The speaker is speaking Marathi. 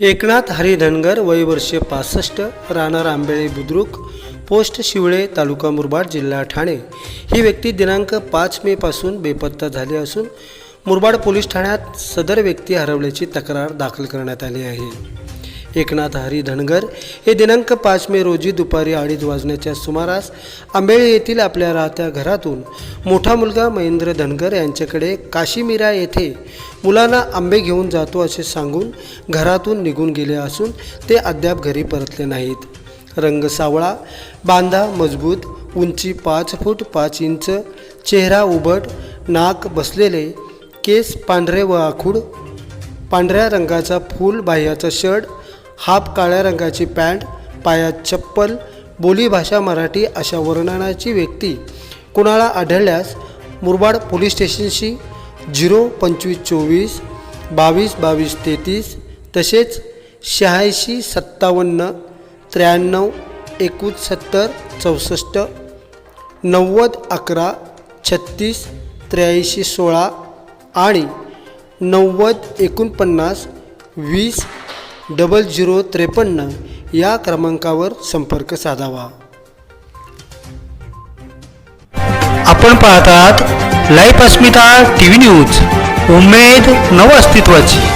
एकनाथ हरिधनगर वय पासष्ट राहणार आंबेळे बुद्रुक पोस्ट शिवळे तालुका मुरबाड जिल्हा ठाणे. ही व्यक्ती दिनांक पाच मेपासून बेपत्ता झाली असून मुरबाड पोलीस ठाण्यात सदर व्यक्ती हरवल्याची तक्रार दाखल करण्यात आली आहे. एकनाथ हरी धनगर हे दिनांक पाच मे रोजी दुपारी अडीच वाजण्याच्या सुमारास आंबेळे येथील आपल्या राहत्या घरातून मोठा मुलगा महेंद्र धनगर यांच्याकडे काशीमिरा येथे मुलांना आंबे घेऊन जातो असे सांगून घरातून निघून गेले असून ते अद्याप घरी परतले नाहीत. रंग सावळा बांधा मजबूत उंची पाच फूट पाच इंच चेहरा उबट नाक बसलेले केस पांढरे व आखूड पांढऱ्या रंगाचा फूल बाह्याचा शर्ट हाफ काळ्या रंगाची पॅन्ट पायात चप्पल बोलीभाषा मराठी अशा वर्णनाची व्यक्ती. कुणाला आढळल्यास मुरबाड पोलीस स्टेशनशी झिरो पंचवीस चोवीस बावीस बावीस तेहतीस तसेच शहाऐंशी सत्तावन्न त्र्याण्णव एकोणसत्तर चौसष्ट नव्वद अकरा छत्तीस त्र्याऐंशी सोळा आणि नव्वद एकोणपन्नास वीस डबल झिरो त्रेपन्न या क्रमांकावर संपर्क साधावा. आपण पाहतात life Asmita T V news. उमेद नव अस्तित्वाची.